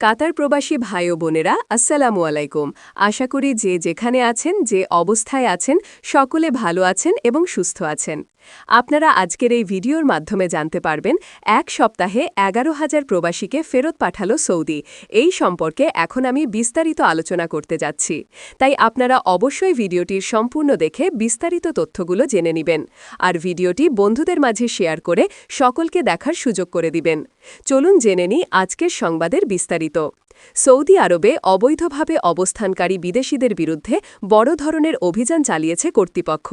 কাতার প্রবাসী ভাই ও বোনেরা, আসসালামু আলাইকুম। আশা করি যে যেখানে আছেন, যে অবস্থায় আছেন, সকলে ভালো আছেন এবং সুস্থ আছেন। আপনারা আজকের এই ভিডিওর মাধ্যমে জানতে পারবেন, এক সপ্তাহে এগারো হাজার প্রবাসীকে ফেরত পাঠালো সৌদি। এই সম্পর্কে এখন আমি বিস্তারিত আলোচনা করতে যাচ্ছি। তাই আপনারা অবশ্যই ভিডিওটির সম্পূর্ণ দেখে বিস্তারিত তথ্যগুলো জেনে নেবেন। আর ভিডিওটি বন্ধুদের মাঝে শেয়ার করে সকলকে দেখার সুযোগ করে দিবেন। চলুন জেনে নিই আজকের সংবাদের বিস্তারিত। সৌদি আরবে অবৈধভাবে অবস্থানকারী বিদেশিদের বিরুদ্ধে বড় ধরনের অভিযান চালিয়েছে কর্তৃপক্ষ।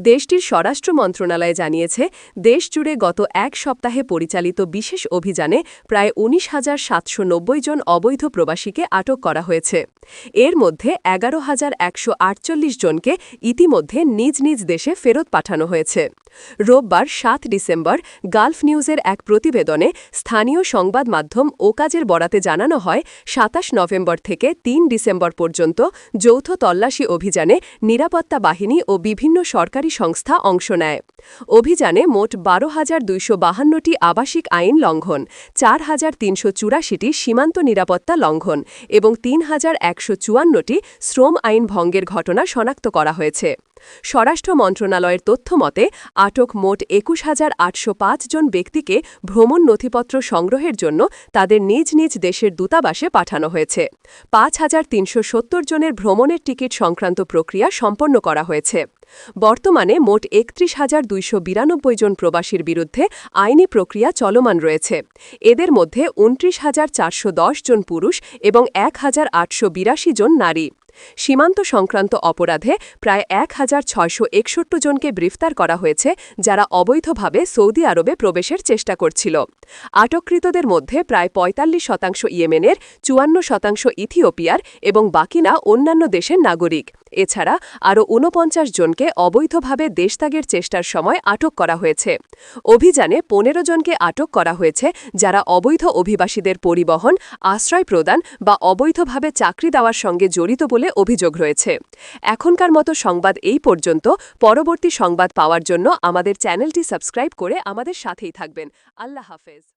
দেশটির স্বরাষ্ট্র মন্ত্রণালয় জানিয়েছে, দেশজুড়ে গত এক সপ্তাহে পরিচালিত বিশেষ অভিযানে প্রায় উনিশ হাজার সাতশো জন অবৈধ প্রবাসীকে আটক করা হয়েছে। এর মধ্যে এগারো হাজার একশো জনকে ইতিমধ্যে নিজ নিজ দেশে ফেরত পাঠানো হয়েছে। রোববার সাত ডিসেম্বর গালফ নিউজের এক প্রতিবেদনে স্থানীয় সংবাদ মাধ্যম ওকাজের বরাতে জানানো হয় সাতাশ নভেম্বর থেকে তিন ডিসেম্বর পর্যন্ত যৌথ তল্লাশি অভিযানে নিরাপত্তা বাহিনী ও বিভিন্ন সরকারি সংস্থা অংশ নেয়। অভিযানে মোট বারো হাজার দুইশো বাহান্নটি আবাসিক আইন লঙ্ঘন, চার হাজার তিনশো চুরাশিটি সীমান্ত নিরাপত্তা লঙ্ঘন এবং তিন হাজার একশো চুয়ান্নটি শ্রম আইন ভঙ্গের ঘটনা শনাক্ত করা হয়েছে। স্বরাষ্ট্র মন্ত্রণালয়ের তথ্য মতে, আটক মোট একুশ হাজার জন ব্যক্তিকে ভ্রমণ নথিপত্র সংগ্রহের জন্য তাদের নিজ নিজ দেশের দূতাবাসে পাঠানো হয়েছে। পাঁচ হাজার তিনশো সত্তর জনের ভ্রমণের টিকিট সংক্রান্ত প্রক্রিয়া সম্পন্ন করা হয়েছে। বর্তমানে মোট একত্রিশ হাজার দুইশো বিরানব্বই জন প্রবাসীর বিরুদ্ধে আইনি প্রক্রিয়া চলমান রয়েছে। এদের মধ্যে উনত্রিশ হাজার চারশো জন পুরুষ এবং এক হাজার আটশো বিরাশি জন নারী। সীমান্ত সংক্রান্ত অপরাধে প্রায় এক হাজার ছয়শো একষট্টি জনকে গ্রেফতার করা হয়েছে, যারা অবৈধভাবে সৌদি আরবে প্রবেশের চেষ্টা করছিল। আটককৃতদের মধ্যে প্রায় ৪৫ শতাংশ ইয়েমেনের, চুয়ান্ন শতাংশ ইথিওপিয়ার এবং বাকিনা অন্যান্য দেশের নাগরিক। এছাড়া আরও ঊনপঞ্চাশ জনকে অবৈধভাবে দেশত্যাগের চেষ্টার সময় আটক করা হয়েছে। অভিযানে পনেরো জনকে আটক করা হয়েছে, যারা অবৈধ অভিবাসীদের পরিবহন, আশ্রয় প্রদান বা অবৈধভাবে চাকরি দেওয়ার সঙ্গে জড়িত বলে অভিযোগ রয়েছে। এখনকার মতো সংবাদ এই পর্যন্ত। পরবর্তী সংবাদ পাওয়ার জন্য আমাদের চ্যানেলটি সাবস্ক্রাইব করে আমাদের সাথেই থাকবেন। আল্লাহ হাফেজ।